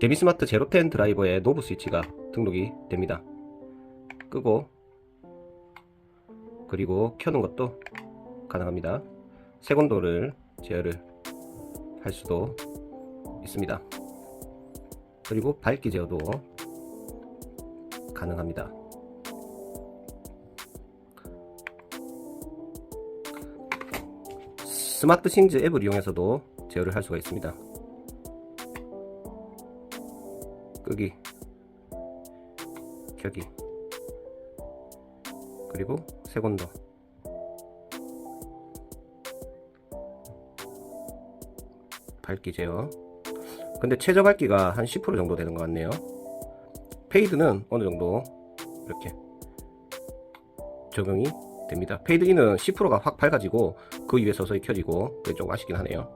데비스마트 제로텐 드라이버에 노브 스위치가 등록이 됩니다. 끄고 그리고 켜는 것도 가능합니다. 색온도를 제어를 할 수도 있습니다. 그리고 밝기 제어도 가능합니다. 스마트 싱즈 앱을 이용해서도 제어를 할 수가 있습니다. 끄기, 켜기, 그리고 색온도. 밝기 제어. 근데 최저 밝기가 한 10% 정도 되는 것 같네요. 페이드는 어느 정도 이렇게 적용이 됩니다. 페이드 인은 10%가 확 밝아지고 그 위에 서서히 켜지고 그게 좀 아쉽긴 하네요.